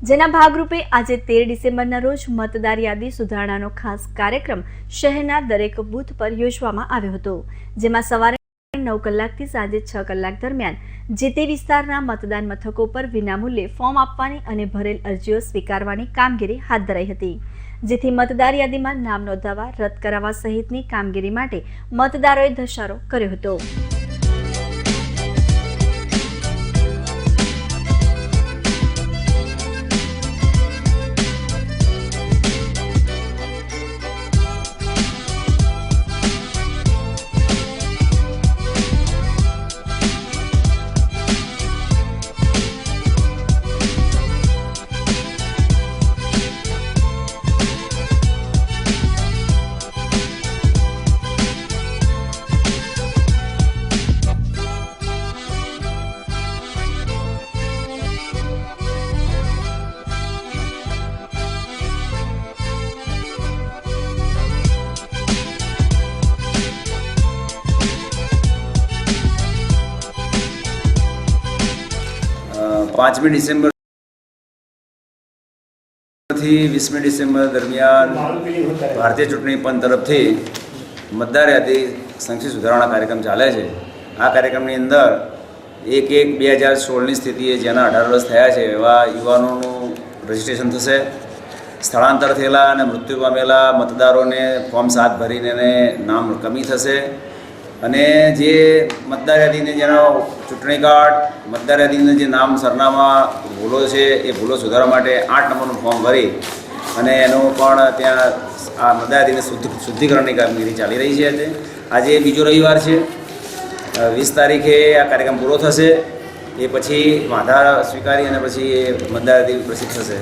જેના ભાગરૂપે આજે તેર ડિસેમ્બરના રોજ મતદાર યાદી સુધારણાનો ખાસ કાર્યક્રમ શહેરના દરેક બૂથ પર યોજવામાં આવ્યો હતો, જેમાં સવારે નવ કલાકથી સાંજે છ કલાક દરમિયાન જે તે વિસ્તારના મતદાન મથકો પર વિનામૂલ્યે ફોર્મ આપવાની અને ભરેલ અરજીઓ સ્વીકારવાની કામગીરી હાથ ધરાઈ હતી. જેથી મતદાર યાદીમાં નામ નોંધાવવા, રદ કરાવવા સહિતની કામગીરી માટે મતદારોએ ધસારો કર્યો હતો. પાંચમી ડિસેમ્બરથી વીસમી ડિસેમ્બર દરમિયાન ભારતીય ચૂંટણી પંચ તરફથી મતદાર યાદી સંક્ષિપ્ત સુધારણા કાર્યક્રમ ચાલે છે. આ કાર્યક્રમની અંદર એક એક બે હજાર સોળની સ્થિતિએ જેના અઢાર વર્ષ થયા છે એવા યુવાનોનું રજિસ્ટ્રેશન થશે. સ્થળાંતર થયેલા અને મૃત્યુ પામેલા મતદારોને ફોર્મ સાત ભરીને નામ કમી થશે. અને જે મતદાર યાદીને જેનો ચૂંટણી કાર્ડ, મતદાર યાદીનું જે નામ સરનામા ભૂલો છે, એ ભૂલો સુધારવા માટે આઠ નંબરનું ફોર્મ ભરી અને એનું પણ ત્યાં આ મતદાર યાદીને શુદ્ધ, શુદ્ધિકરણની કામગીરી ચાલી રહી છે આજે. આજે બીજો રવિવાર છે. વીસ તારીખે આ કાર્યક્રમ પૂરો થશે. એ પછી વાંધા સ્વીકારી અને પછી એ મતદાર યાદી પ્રસિદ્ધ થશે.